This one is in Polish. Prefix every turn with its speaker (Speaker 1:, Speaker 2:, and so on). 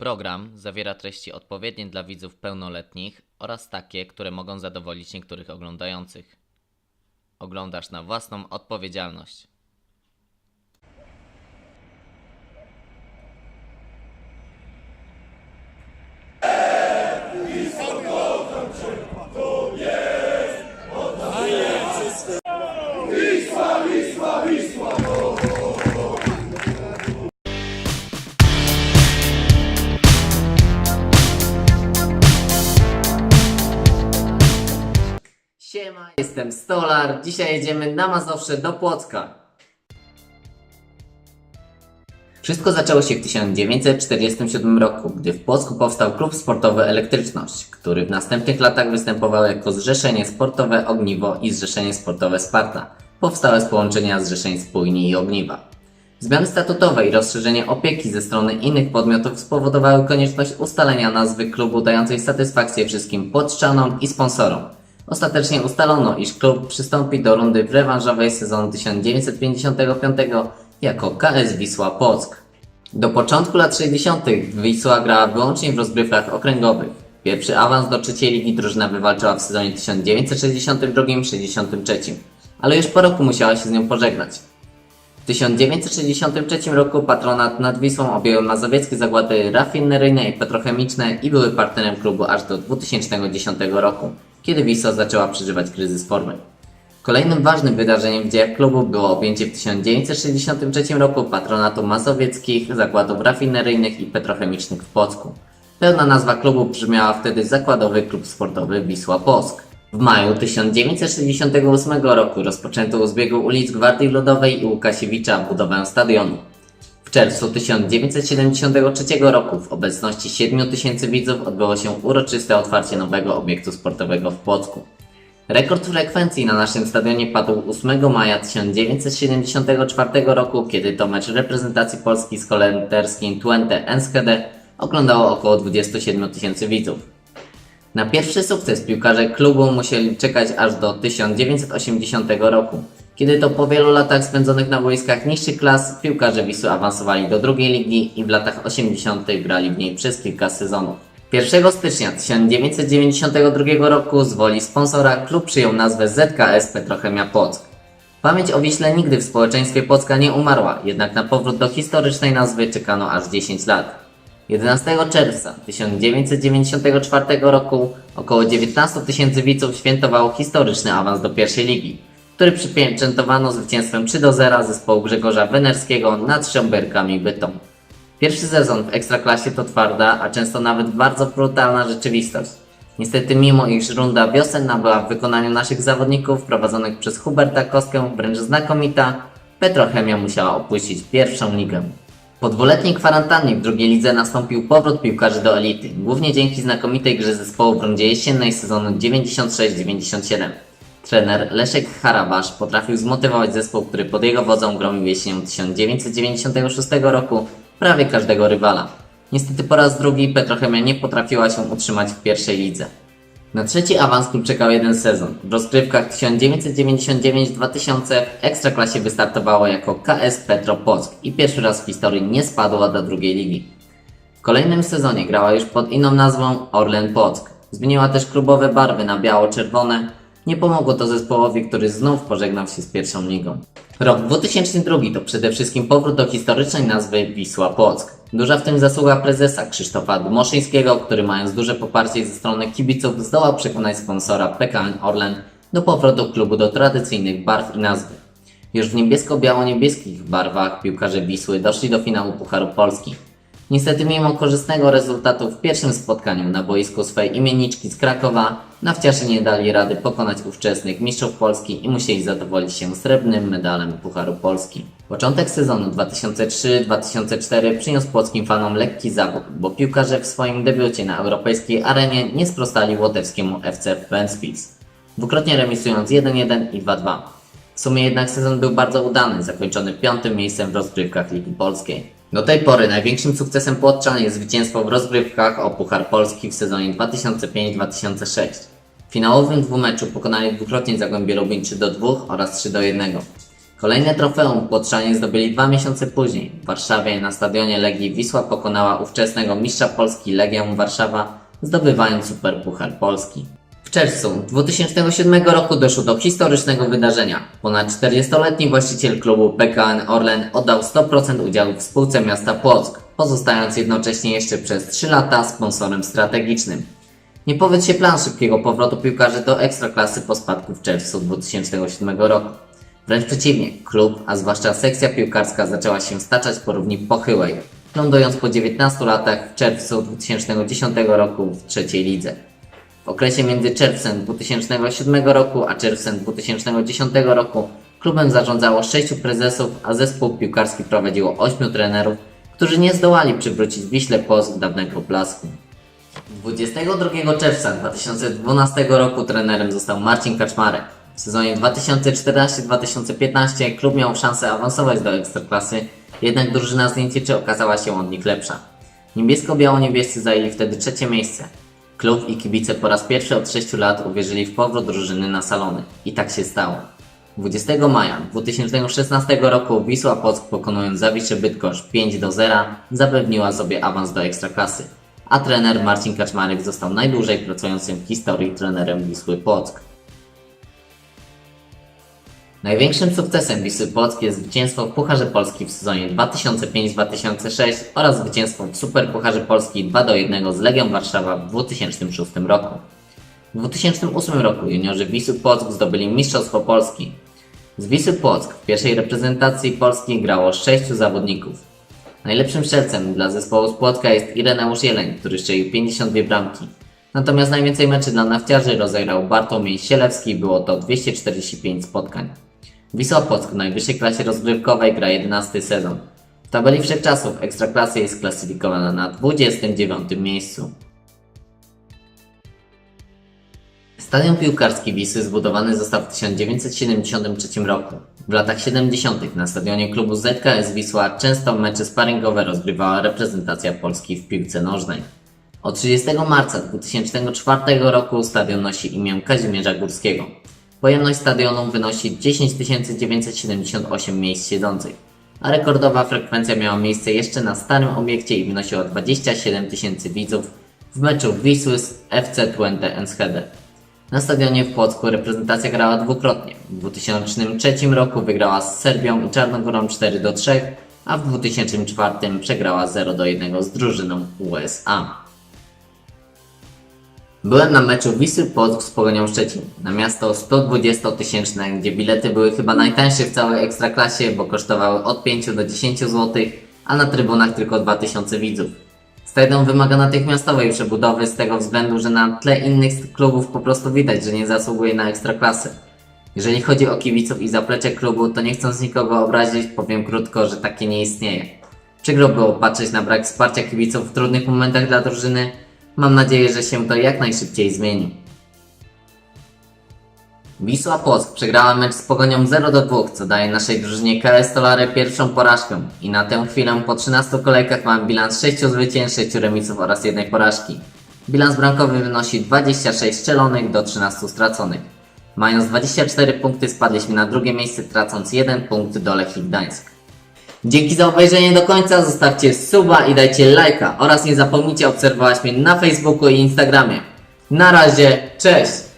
Speaker 1: Program zawiera treści odpowiednie dla widzów pełnoletnich oraz takie, które mogą zadowolić niektórych oglądających. Oglądasz na własną odpowiedzialność. Siema, jestem Stolar. Dzisiaj jedziemy na Mazowsze do Płocka. Wszystko zaczęło się w 1947 roku, gdy w Płocku powstał klub sportowy Elektryczność, który w następnych latach występował jako Zrzeszenie Sportowe Ogniwo i Zrzeszenie Sportowe Sparta, powstałe z połączenia Zrzeszeń Spójni i Ogniwa. Zmiany statutowe i rozszerzenie opieki ze strony innych podmiotów spowodowały konieczność ustalenia nazwy klubu dającej satysfakcję wszystkim podczanom i sponsorom. Ostatecznie ustalono, iż klub przystąpi do rundy rewanżowej sezonu 1955 jako KS Wisła Płock. Do początku lat 60. Wisła grała wyłącznie w rozgrywkach okręgowych. Pierwszy awans do trzeciej ligi drużyna wywalczyła w sezonie 1962-63, ale już po roku musiała się z nią pożegnać. W 1963 roku patronat nad Wisłą objęły mazowieckie zakłady rafineryjne i petrochemiczne i były partnerem klubu aż do 2010 roku, kiedy Wisła zaczęła przeżywać kryzys formy. Kolejnym ważnym wydarzeniem w dziejach klubu było objęcie w 1963 roku patronatu mazowieckich zakładów rafineryjnych i petrochemicznych w Płocku. Pełna nazwa klubu brzmiała wtedy Zakładowy Klub Sportowy Wisła Płock. W maju 1968 roku rozpoczęto u zbiegu ulic Gwardii Ludowej i Łukasiewicza budowę stadionu. W czerwcu 1973 roku w obecności 7 tysięcy widzów odbyło się uroczyste otwarcie nowego obiektu sportowego w Płocku. Rekord frekwencji na naszym stadionie padł 8 maja 1974 roku, kiedy to mecz reprezentacji Polski z holenderskim Twente Enschede oglądało około 27 tysięcy widzów. Na pierwszy sukces piłkarze klubu musieli czekać aż do 1980 roku, kiedy to po wielu latach spędzonych na boiskach niższych klas piłkarze Wisły awansowali do drugiej ligi i w latach 80. grali w niej przez kilka sezonów. 1 stycznia 1992 roku z woli sponsora klub przyjął nazwę ZKS Petrochemia Płock. Pamięć o Wiśle nigdy w społeczeństwie Płocka nie umarła, jednak na powrót do historycznej nazwy czekano aż 10 lat. 11 czerwca 1994 roku około 19 tysięcy widzów świętowało historyczny awans do pierwszej ligi, który przypieczętowano zwycięstwem 3 do 0 zespołu Grzegorza Wenerskiego nad Sząberkami Bytom. Pierwszy sezon w Ekstraklasie to twarda, a często nawet bardzo brutalna rzeczywistość. Niestety mimo iż runda wiosenna była w wykonaniu naszych zawodników prowadzonych przez Huberta Kostkę wręcz znakomita, Petrochemia musiała opuścić pierwszą ligę. Po dwuletniej kwarantannie w drugiej lidze nastąpił powrót piłkarzy do elity, głównie dzięki znakomitej grze zespołu w rundzie jesiennej sezonu 96-97. Trener Leszek Harabasz potrafił zmotywować zespół, który pod jego wodzą gromił jesienią 1996 roku prawie każdego rywala. Niestety po raz drugi Petrochemia nie potrafiła się utrzymać w pierwszej lidze. Na trzeci awans klub czekał jeden sezon. W rozgrywkach 1999-2000 w Ekstraklasie wystartowało jako KS Petro Płock i pierwszy raz w historii nie spadła do drugiej ligi. W kolejnym sezonie grała już pod inną nazwą Orlen Płock. Zmieniła też klubowe barwy na biało-czerwone. Nie pomogło to zespołowi, który znów pożegnał się z pierwszą ligą. Rok 2002 to przede wszystkim powrót do historycznej nazwy Wisła Płock. Duża w tym zasługa prezesa Krzysztofa Dmoszyńskiego, który mając duże poparcie ze strony kibiców zdołał przekonać sponsora PKN Orlen do powrotu klubu do tradycyjnych barw i nazwy. Już w niebiesko-biało-niebieskich barwach piłkarze Wisły doszli do finału Pucharu Polski. Niestety mimo korzystnego rezultatu w pierwszym spotkaniu na boisku swej imienniczki z Krakowa, nawciarze nie dali rady pokonać ówczesnych mistrzów Polski i musieli zadowolić się srebrnym medalem Pucharu Polski. Początek sezonu 2003-2004 przyniósł płockim fanom lekki zawód, bo piłkarze w swoim debiucie na europejskiej arenie nie sprostali łotewskiemu FC Ventspils, dwukrotnie remisując 1-1 i 2-2. W sumie jednak sezon był bardzo udany, zakończony piątym miejscem w rozgrywkach Ligi Polskiej. Do tej pory największym sukcesem Płotczan jest zwycięstwo w rozgrywkach o Puchar Polski w sezonie 2005-2006. W finałowym dwumeczu pokonali dwukrotnie Zagłębie Lubin 3 do 2 oraz 3 do 1. Kolejne trofeum Płotrzanie zdobyli dwa miesiące później. W Warszawie na stadionie Legii Wisła pokonała ówczesnego mistrza Polski Legię Warszawa, zdobywając Superpuchar Polski. W czerwcu 2007 roku doszło do historycznego wydarzenia. Ponad 40-letni właściciel klubu PKN Orlen oddał 100% udziału w spółce miasta Płock, pozostając jednocześnie jeszcze przez 3 lata sponsorem strategicznym. Nie powiedz się plan szybkiego powrotu piłkarzy do ekstraklasy po spadku w czerwcu 2007 roku. Wręcz przeciwnie, klub, a zwłaszcza sekcja piłkarska zaczęła się staczać po równi pochyłej, lądując po 19 latach w czerwcu 2010 roku w trzeciej lidze. W okresie między czerwcem 2007 roku a czerwcem 2010 roku klubem zarządzało sześciu prezesów, a zespół piłkarski prowadziło ośmiu trenerów, którzy nie zdołali przywrócić Wiśle Płock dawnego blasku. 22 czerwca 2012 roku trenerem został Marcin Kaczmarek. W sezonie 2014-2015 klub miał szansę awansować do Ekstraklasy, jednak drużyna z Niemcy okazała się od nich lepsza. Niebiesko-biało-niebiescy zajęli wtedy trzecie miejsce. Klub i kibice po raz pierwszy od 6 lat uwierzyli w powrót drużyny na salony. I tak się stało. 20 maja 2016 roku Wisła Płock pokonując Zawiszę Bydgoszcz 5 do 0 zapewniła sobie awans do Ekstraklasy, a trener Marcin Kaczmarek został najdłużej pracującym w historii trenerem Wisły Płock. Największym sukcesem Wisły Płock jest zwycięstwo w Pucharze Polski w sezonie 2005-2006 oraz zwycięstwo w Superpucharze Polski 2 do 1 z Legią Warszawa w 2006 roku. W 2008 roku juniorzy Wisły Płock zdobyli Mistrzostwo Polski. Z Wisły Płock w pierwszej reprezentacji Polski grało sześciu zawodników. Najlepszym strzelcem dla zespołu z Płocka jest Ireneusz Jeleń, który strzelił 52 bramki. Natomiast najwięcej meczy dla nafciarzy rozegrał Bartłomiej Sielewski, było to 245 spotkań. Wisła Płock w najwyższej klasie rozgrywkowej gra 11 sezon. W tabeli wszechczasów Ekstraklasy jest klasyfikowana na 29 miejscu. Stadion piłkarski Wisły zbudowany został w 1973 roku. W latach 70. na stadionie klubu ZKS Wisła często mecze sparingowe rozgrywała reprezentacja Polski w piłce nożnej. Od 30 marca 2004 roku stadion nosi imię Kazimierza Górskiego. Pojemność stadionu wynosi 10 978 miejsc siedzących, a rekordowa frekwencja miała miejsce jeszcze na starym obiekcie i wynosiła 27 tysięcy widzów w meczu Wisły z FC Twente Enschede. Na stadionie w Płocku reprezentacja grała dwukrotnie. W 2003 roku wygrała z Serbią i Czarnogórą 4 do 3, a w 2004 przegrała 0 do 1 z drużyną USA. Byłem na meczu Wisły Płock z Pogonią Szczecin. Na miasto 120 tysięczne, gdzie bilety były chyba najtańsze w całej ekstraklasie, bo kosztowały od 5 do 10 zł, a na trybunach tylko 2000 widzów. Stadion wymaga natychmiastowej przebudowy z tego względu, że na tle innych klubów po prostu widać, że nie zasługuje na ekstraklasę. Jeżeli chodzi o kibiców i zaplecze klubu, to nie chcąc nikogo obrazić, powiem krótko, że takie nie istnieje. Przykro było patrzeć na brak wsparcia kibiców w trudnych momentach dla drużyny. Mam nadzieję, że się to jak najszybciej zmieni. Wisła Płock przegrała mecz z Pogonią 0 do 2, co daje naszej drużynie KS Stolary pierwszą porażkę. I na tę chwilę po 13 kolejkach mamy bilans 6 zwycięstw, 6 remisów oraz jednej porażki. Bilans bramkowy wynosi 26 strzelonych do 13 straconych. Mając 24 punkty spadliśmy na drugie miejsce, tracąc 1 punkt do Lechii Gdańsk. Dzięki za obejrzenie do końca, zostawcie suba i dajcie lajka oraz nie zapomnijcie obserwować mnie na Facebooku i Instagramie. Na razie, cześć!